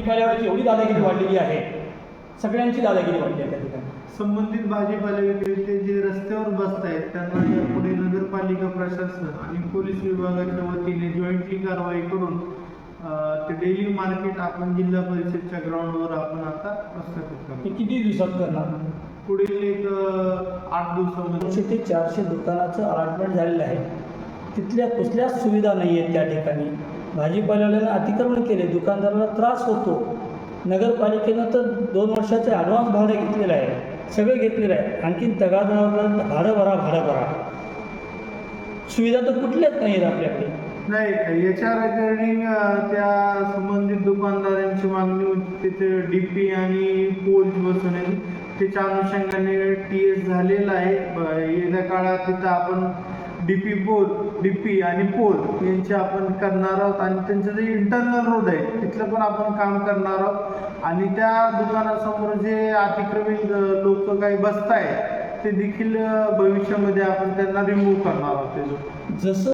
भाजीपाल्यावरची एवढी दादागिरी वाढलेली आहे. सगळ्यांची दादागिरी वाढली आहे त्या ठिकाणी. संबंधित भाजीपाला विक्रेते जे रस्त्यावर बसत आहेत त्यांना यापुढे नगरपालिका प्रशासन आणि पोलीस विभागाच्या वतीने जॉईंटली कारवाई करून ते डेली मार्केट आपण जिल्हा परिषदच्या ग्राउंडवर आपण आता प्रस्थापित करतो. किती दिवसात करणार? पुढील एक आठ दिवसामध्ये. दोनशे ते चारशे दुकानाचं अलॉटमेंट झालेलं आहे. तिथल्या कुठल्याच सुविधा नाही आहेत त्या ठिकाणी. भाजीपाल्याला अतिक्रमण केले दुकानदाराला त्रास होतो. नगरपालिकेनं तर दोन वर्षाचे ॲडव्हान्स भाडं घेतलेलं आहे सगळं घेतलेलं आहे. आणखीन तगादावर भाडं भरा भाडं भरा. सुविधा तर कुठल्याच नाही आहेत आपल्याकडे. नाही याच्या रिगार्डिंग त्या संबंधित दुकानदारांची मागणी होती तिथे डीपी आणि पोल्स बसवणे त्याच्या अनुषंगाने टी एस झालेला आहे. येत्या काळात तिथं आपण डी पी पोल डीपी आणि पोल यांचे आपण करणार आहोत आणि त्यांचं जे इंटरनल रोड आहे तिथलं पण आपण काम करणार आहोत. आणि त्या दुकानासमोर जे अतिक्रमी लोक काही बसत आहेत ते देखील भविष्यामध्ये आपण त्यांना रिमूव्ह करणार आहोत. ते जसं